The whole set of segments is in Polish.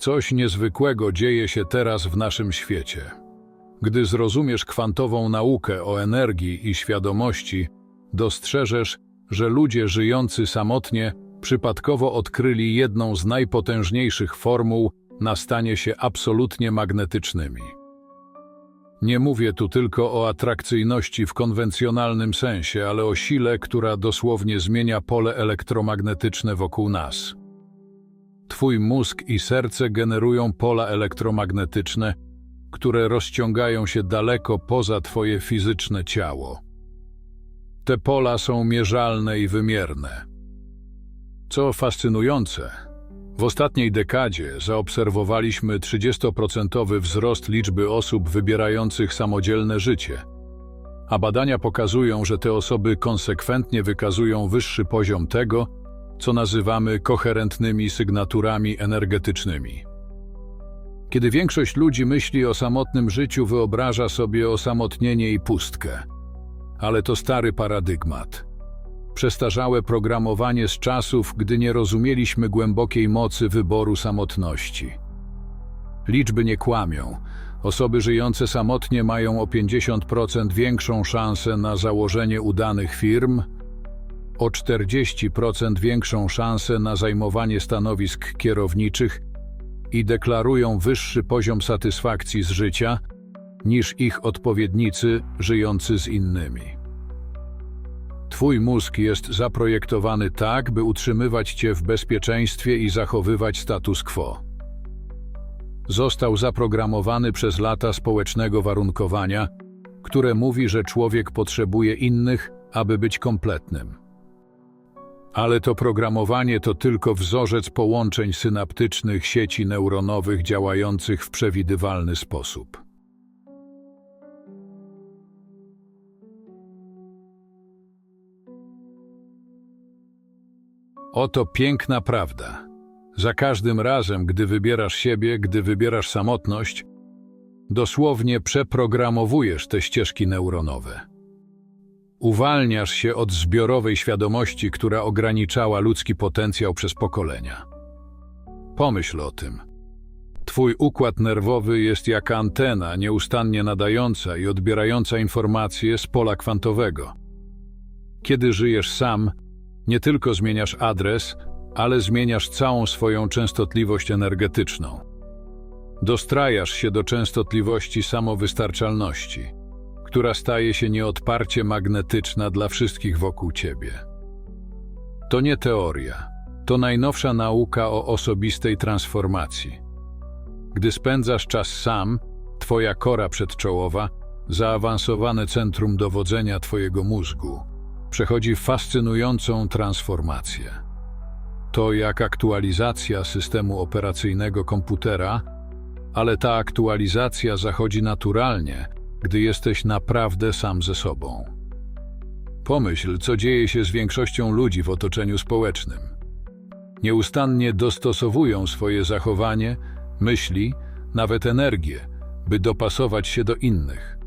Coś niezwykłego dzieje się teraz w naszym świecie. Gdy zrozumiesz kwantową naukę o energii i świadomości, dostrzeżesz, że ludzie żyjący samotnie przypadkowo odkryli jedną z najpotężniejszych formuł na stanie się absolutnie magnetycznymi. Nie mówię tu tylko o atrakcyjności w konwencjonalnym sensie, ale o sile, która dosłownie zmienia pole elektromagnetyczne wokół nas. Twój mózg i serce generują pola elektromagnetyczne, które rozciągają się daleko poza Twoje fizyczne ciało. Te pola są mierzalne i wymierne. Co fascynujące, w ostatniej dekadzie zaobserwowaliśmy 30% wzrost liczby osób wybierających samodzielne życie, a badania pokazują, że te osoby konsekwentnie wykazują wyższy poziom tego, co nazywamy koherentnymi sygnaturami energetycznymi. Kiedy większość ludzi myśli o samotnym życiu, wyobraża sobie osamotnienie i pustkę. Ale to stary paradygmat. Przestarzałe programowanie z czasów, gdy nie rozumieliśmy głębokiej mocy wyboru samotności. Liczby nie kłamią. Osoby żyjące samotnie mają o 50% większą szansę na założenie udanych firm, o 40% większą szansę na zajmowanie stanowisk kierowniczych i deklarują wyższy poziom satysfakcji z życia niż ich odpowiednicy żyjący z innymi. Twój mózg jest zaprojektowany tak, by utrzymywać cię w bezpieczeństwie i zachowywać status quo. Został zaprogramowany przez lata społecznego warunkowania, które mówi, że człowiek potrzebuje innych, aby być kompletnym. Ale to programowanie to tylko wzorzec połączeń synaptycznych sieci neuronowych działających w przewidywalny sposób. Oto piękna prawda. Za każdym razem, gdy wybierasz siebie, gdy wybierasz samotność, dosłownie przeprogramowujesz te ścieżki neuronowe. Uwalniasz się od zbiorowej świadomości, która ograniczała ludzki potencjał przez pokolenia. Pomyśl o tym. Twój układ nerwowy jest jak antena nieustannie nadająca i odbierająca informacje z pola kwantowego. Kiedy żyjesz sam, nie tylko zmieniasz adres, ale zmieniasz całą swoją częstotliwość energetyczną. Dostrajasz się do częstotliwości samowystarczalności, która staje się nieodparcie magnetyczna dla wszystkich wokół ciebie. To nie teoria, to najnowsza nauka o osobistej transformacji. Gdy spędzasz czas sam, twoja kora przedczołowa, zaawansowane centrum dowodzenia twojego mózgu, przechodzi fascynującą transformację. To jak aktualizacja systemu operacyjnego komputera, ale ta aktualizacja zachodzi naturalnie, gdy jesteś naprawdę sam ze sobą. Pomyśl, co dzieje się z większością ludzi w otoczeniu społecznym. Nieustannie dostosowują swoje zachowanie, myśli, nawet energię, by dopasować się do innych.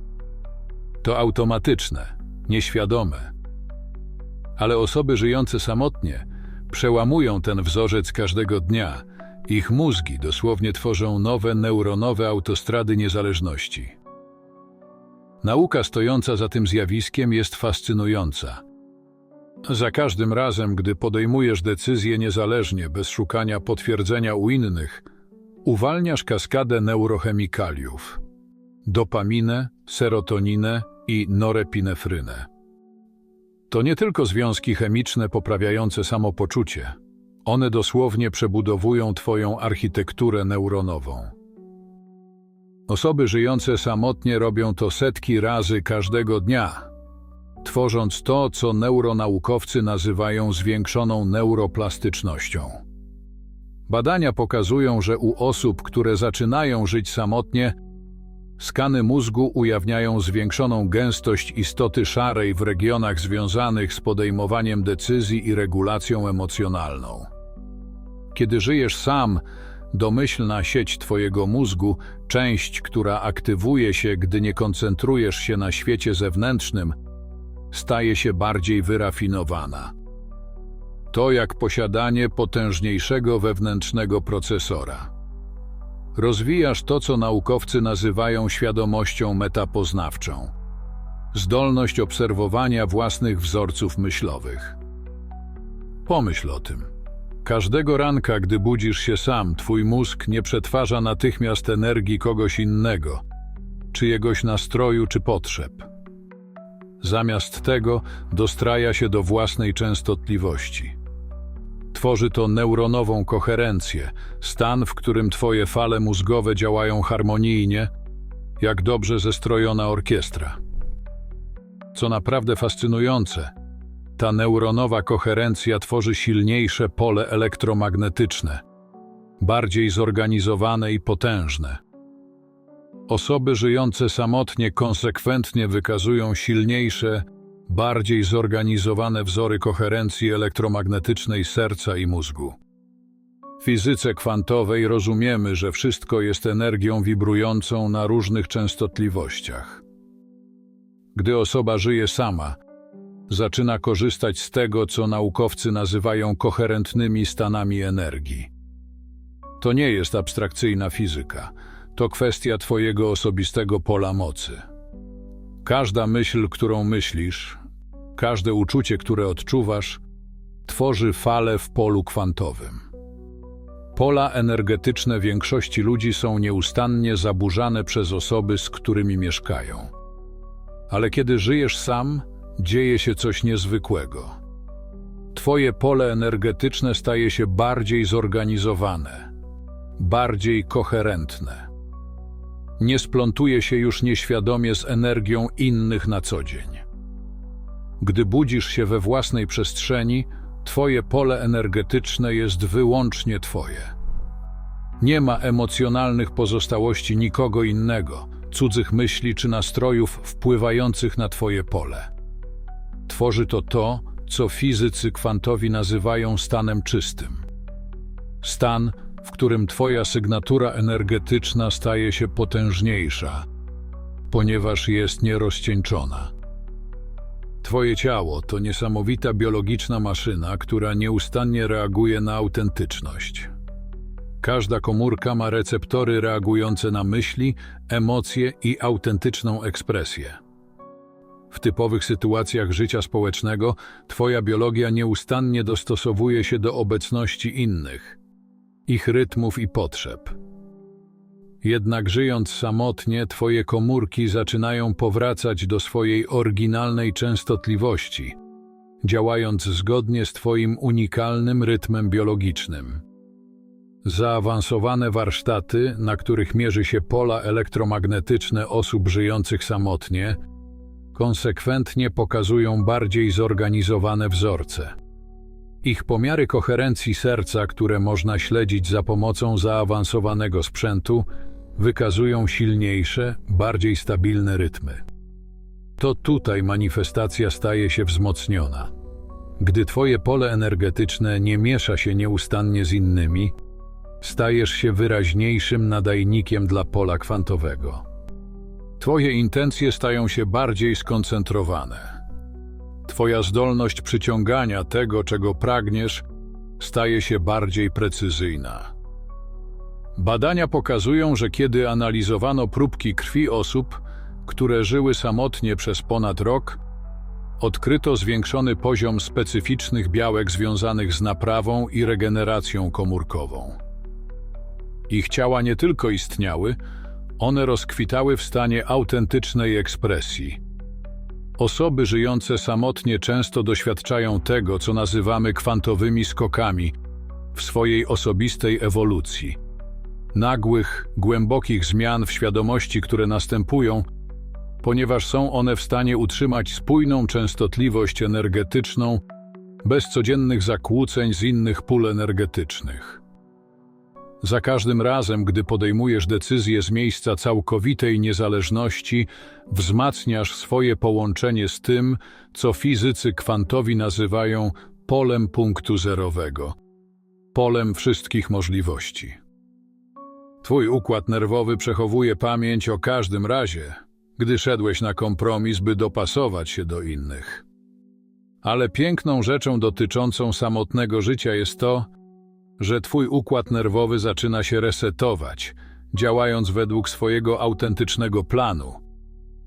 To automatyczne, nieświadome. Ale osoby żyjące samotnie przełamują ten wzorzec każdego dnia. Ich mózgi dosłownie tworzą nowe neuronowe autostrady niezależności. Nauka stojąca za tym zjawiskiem jest fascynująca. Za każdym razem, gdy podejmujesz decyzje niezależnie, bez szukania potwierdzenia u innych, uwalniasz kaskadę neurochemikaliów dopaminę, serotoninę i norepinefrynę. To nie tylko związki chemiczne poprawiające samopoczucie. One dosłownie przebudowują Twoją architekturę neuronową. Osoby żyjące samotnie robią to setki razy każdego dnia, tworząc to, co neuronaukowcy nazywają zwiększoną neuroplastycznością. Badania pokazują, że u osób, które zaczynają żyć samotnie, skany mózgu ujawniają zwiększoną gęstość istoty szarej w regionach związanych z podejmowaniem decyzji i regulacją emocjonalną. Kiedy żyjesz sam, domyślna sieć Twojego mózgu, część, która aktywuje się, gdy nie koncentrujesz się na świecie zewnętrznym, staje się bardziej wyrafinowana. To jak posiadanie potężniejszego wewnętrznego procesora. Rozwijasz to, co naukowcy nazywają świadomością metapoznawczą. Zdolność obserwowania własnych wzorców myślowych. Pomyśl o tym. Każdego ranka, gdy budzisz się sam, twój mózg nie przetwarza natychmiast energii kogoś innego, czyjegoś nastroju czy potrzeb. Zamiast tego dostraja się do własnej częstotliwości. Tworzy to neuronową koherencję, stan, w którym twoje fale mózgowe działają harmonijnie, jak dobrze zestrojona orkiestra. Co naprawdę fascynujące, ta neuronowa koherencja tworzy silniejsze pole elektromagnetyczne, bardziej zorganizowane i potężne. Osoby żyjące samotnie konsekwentnie wykazują silniejsze, bardziej zorganizowane wzory koherencji elektromagnetycznej serca i mózgu. W fizyce kwantowej rozumiemy, że wszystko jest energią wibrującą na różnych częstotliwościach. Gdy osoba żyje sama, zaczyna korzystać z tego, co naukowcy nazywają koherentnymi stanami energii. To nie jest abstrakcyjna fizyka, to kwestia Twojego osobistego pola mocy. Każda myśl, którą myślisz, każde uczucie, które odczuwasz, tworzy falę w polu kwantowym. Pola energetyczne większości ludzi są nieustannie zaburzane przez osoby, z którymi mieszkają. Ale kiedy żyjesz sam, dzieje się coś niezwykłego. Twoje pole energetyczne staje się bardziej zorganizowane, bardziej koherentne. Nie splątuje się już nieświadomie z energią innych na co dzień. Gdy budzisz się we własnej przestrzeni, Twoje pole energetyczne jest wyłącznie Twoje. Nie ma emocjonalnych pozostałości nikogo innego, cudzych myśli czy nastrojów wpływających na Twoje pole. Tworzy to to, co fizycy kwantowi nazywają stanem czystym. Stan, w którym Twoja sygnatura energetyczna staje się potężniejsza, ponieważ jest nierozcieńczona. Twoje ciało to niesamowita biologiczna maszyna, która nieustannie reaguje na autentyczność. Każda komórka ma receptory reagujące na myśli, emocje i autentyczną ekspresję. W typowych sytuacjach życia społecznego Twoja biologia nieustannie dostosowuje się do obecności innych, ich rytmów i potrzeb. Jednak żyjąc samotnie, Twoje komórki zaczynają powracać do swojej oryginalnej częstotliwości, działając zgodnie z Twoim unikalnym rytmem biologicznym. Zaawansowane warsztaty, na których mierzy się pola elektromagnetyczne osób żyjących samotnie, konsekwentnie pokazują bardziej zorganizowane wzorce. Ich pomiary koherencji serca, które można śledzić za pomocą zaawansowanego sprzętu, wykazują silniejsze, bardziej stabilne rytmy. To tutaj manifestacja staje się wzmocniona. Gdy Twoje pole energetyczne nie miesza się nieustannie z innymi, stajesz się wyraźniejszym nadajnikiem dla pola kwantowego. Twoje intencje stają się bardziej skoncentrowane. Twoja zdolność przyciągania tego, czego pragniesz, staje się bardziej precyzyjna. Badania pokazują, że kiedy analizowano próbki krwi osób, które żyły samotnie przez ponad rok, odkryto zwiększony poziom specyficznych białek związanych z naprawą i regeneracją komórkową. Ich ciała nie tylko istniały, one rozkwitały w stanie autentycznej ekspresji. Osoby żyjące samotnie często doświadczają tego, co nazywamy kwantowymi skokami w swojej osobistej ewolucji. Nagłych, głębokich zmian w świadomości, które następują, ponieważ są one w stanie utrzymać spójną częstotliwość energetyczną bez codziennych zakłóceń z innych pól energetycznych. Za każdym razem, gdy podejmujesz decyzję z miejsca całkowitej niezależności, wzmacniasz swoje połączenie z tym, co fizycy kwantowi nazywają polem punktu zerowego, polem wszystkich możliwości. Twój układ nerwowy przechowuje pamięć o każdym razie, gdy szedłeś na kompromis, by dopasować się do innych. Ale piękną rzeczą dotyczącą samotnego życia jest to, że twój układ nerwowy zaczyna się resetować działając według swojego autentycznego planu,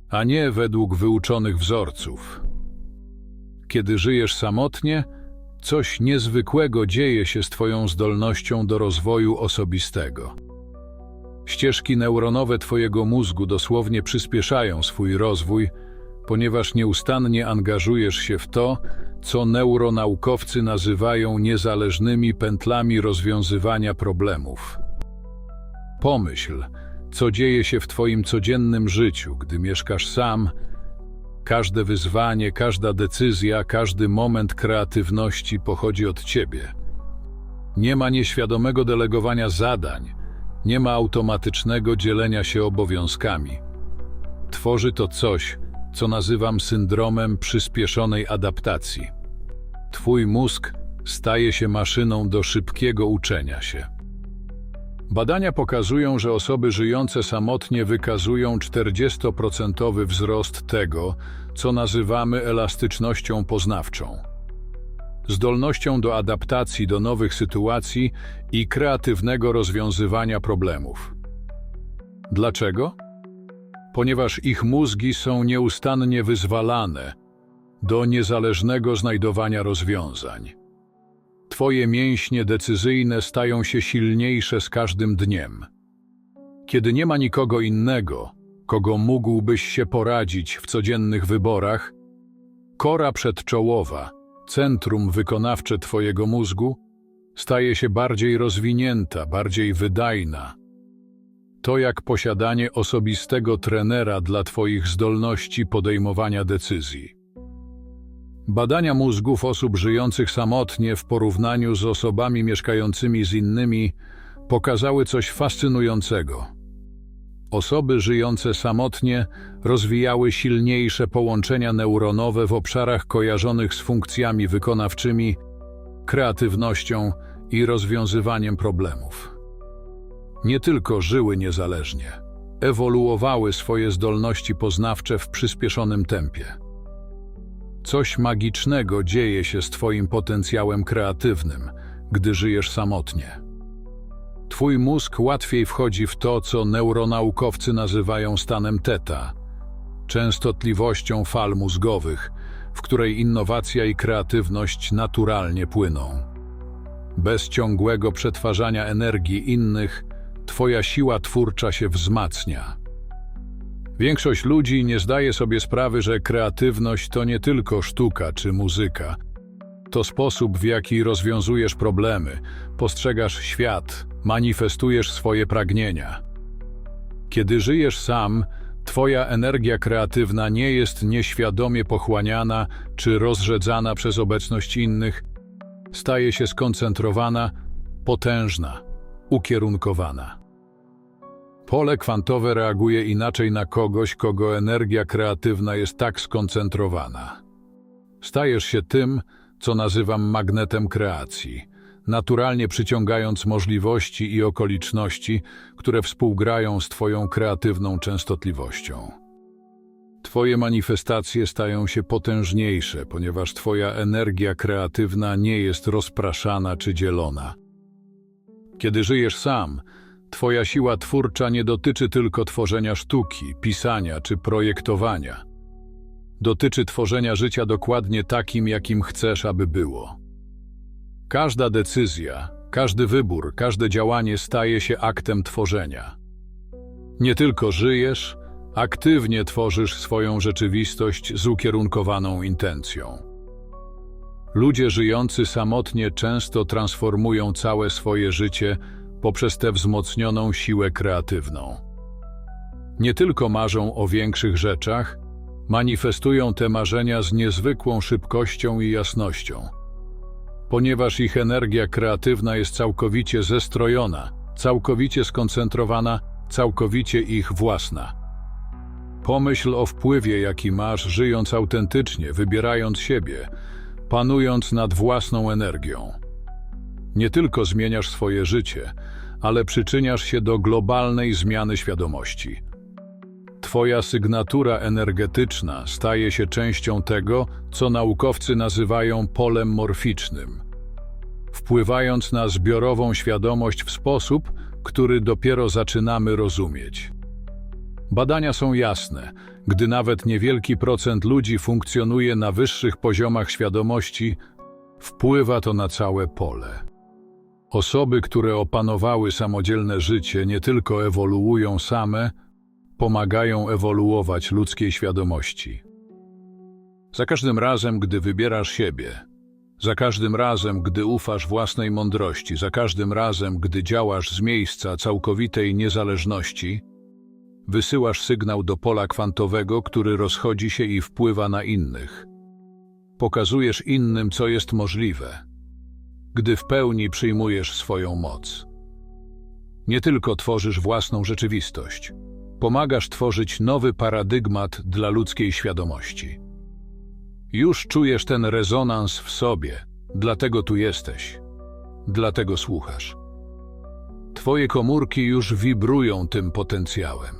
a nie według wyuczonych wzorców. Kiedy żyjesz samotnie, coś niezwykłego dzieje się z Twoją zdolnością do rozwoju osobistego. Ścieżki neuronowe Twojego mózgu dosłownie przyspieszają swój rozwój, ponieważ nieustannie angażujesz się w to, co neuronaukowcy nazywają niezależnymi pętlami rozwiązywania problemów. Pomyśl, co dzieje się w Twoim codziennym życiu, gdy mieszkasz sam. Każde wyzwanie, każda decyzja, każdy moment kreatywności pochodzi od Ciebie. Nie ma nieświadomego delegowania zadań, nie ma automatycznego dzielenia się obowiązkami. Tworzy to coś, co nazywam syndromem przyspieszonej adaptacji. Twój mózg staje się maszyną do szybkiego uczenia się. Badania pokazują, że osoby żyjące samotnie wykazują 40% wzrost tego, co nazywamy elastycznością poznawczą. Zdolnością do adaptacji do nowych sytuacji i kreatywnego rozwiązywania problemów. Dlaczego? Ponieważ ich mózgi są nieustannie wyzwalane do niezależnego znajdowania rozwiązań. Twoje mięśnie decyzyjne stają się silniejsze z każdym dniem. Kiedy nie ma nikogo innego, kogo mógłbyś się poradzić w codziennych wyborach, kora przedczołowa, centrum wykonawcze Twojego mózgu, staje się bardziej rozwinięta, bardziej wydajna. To jak posiadanie osobistego trenera dla Twoich zdolności podejmowania decyzji. Badania mózgów osób żyjących samotnie w porównaniu z osobami mieszkającymi z innymi pokazały coś fascynującego. Osoby żyjące samotnie rozwijały silniejsze połączenia neuronowe w obszarach kojarzonych z funkcjami wykonawczymi, kreatywnością i rozwiązywaniem problemów. Nie tylko żyły niezależnie, ewoluowały swoje zdolności poznawcze w przyspieszonym tempie. Coś magicznego dzieje się z Twoim potencjałem kreatywnym, gdy żyjesz samotnie. Twój mózg łatwiej wchodzi w to, co neuronaukowcy nazywają stanem teta, częstotliwością fal mózgowych, w której innowacja i kreatywność naturalnie płyną. Bez ciągłego przetwarzania energii innych, Twoja siła twórcza się wzmacnia. Większość ludzi nie zdaje sobie sprawy, że kreatywność to nie tylko sztuka czy muzyka. To sposób, w jaki rozwiązujesz problemy, postrzegasz świat, manifestujesz swoje pragnienia. Kiedy żyjesz sam, Twoja energia kreatywna nie jest nieświadomie pochłaniana czy rozrzedzana przez obecność innych, staje się skoncentrowana, potężna, ukierunkowana. Pole kwantowe reaguje inaczej na kogoś, kogo energia kreatywna jest tak skoncentrowana. Stajesz się tym, co nazywam magnetem kreacji, naturalnie przyciągając możliwości i okoliczności, które współgrają z Twoją kreatywną częstotliwością. Twoje manifestacje stają się potężniejsze, ponieważ Twoja energia kreatywna nie jest rozpraszana czy dzielona. Kiedy żyjesz sam, Twoja siła twórcza nie dotyczy tylko tworzenia sztuki, pisania czy projektowania. Dotyczy tworzenia życia dokładnie takim, jakim chcesz, aby było. Każda decyzja, każdy wybór, każde działanie staje się aktem tworzenia. Nie tylko żyjesz, aktywnie tworzysz swoją rzeczywistość z ukierunkowaną intencją. Ludzie żyjący samotnie często transformują całe swoje życie poprzez tę wzmocnioną siłę kreatywną. Nie tylko marzą o większych rzeczach, manifestują te marzenia z niezwykłą szybkością i jasnością. Ponieważ ich energia kreatywna jest całkowicie zestrojona, całkowicie skoncentrowana, całkowicie ich własna. Pomyśl o wpływie, jaki masz, żyjąc autentycznie, wybierając siebie, panując nad własną energią. Nie tylko zmieniasz swoje życie, ale przyczyniasz się do globalnej zmiany świadomości. Twoja sygnatura energetyczna staje się częścią tego, co naukowcy nazywają polem morficznym, wpływając na zbiorową świadomość w sposób, który dopiero zaczynamy rozumieć. Badania są jasne. Gdy nawet niewielki procent ludzi funkcjonuje na wyższych poziomach świadomości, wpływa to na całe pole. Osoby, które opanowały samodzielne życie, nie tylko ewoluują same, pomagają ewoluować ludzkiej świadomości. Za każdym razem, gdy wybierasz siebie, za każdym razem, gdy ufasz własnej mądrości, za każdym razem, gdy działasz z miejsca całkowitej niezależności, wysyłasz sygnał do pola kwantowego, który rozchodzi się i wpływa na innych. Pokazujesz innym, co jest możliwe, gdy w pełni przyjmujesz swoją moc. Nie tylko tworzysz własną rzeczywistość, pomagasz tworzyć nowy paradygmat dla ludzkiej świadomości. Już czujesz ten rezonans w sobie, dlatego tu jesteś, dlatego słuchasz. Twoje komórki już wibrują tym potencjałem.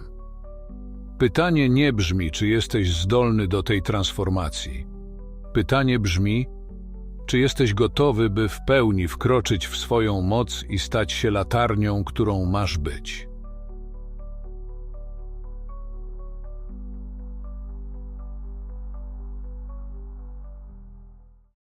Pytanie nie brzmi, czy jesteś zdolny do tej transformacji. Pytanie brzmi, czy jesteś gotowy, by w pełni wkroczyć w swoją moc i stać się latarnią, którą masz być.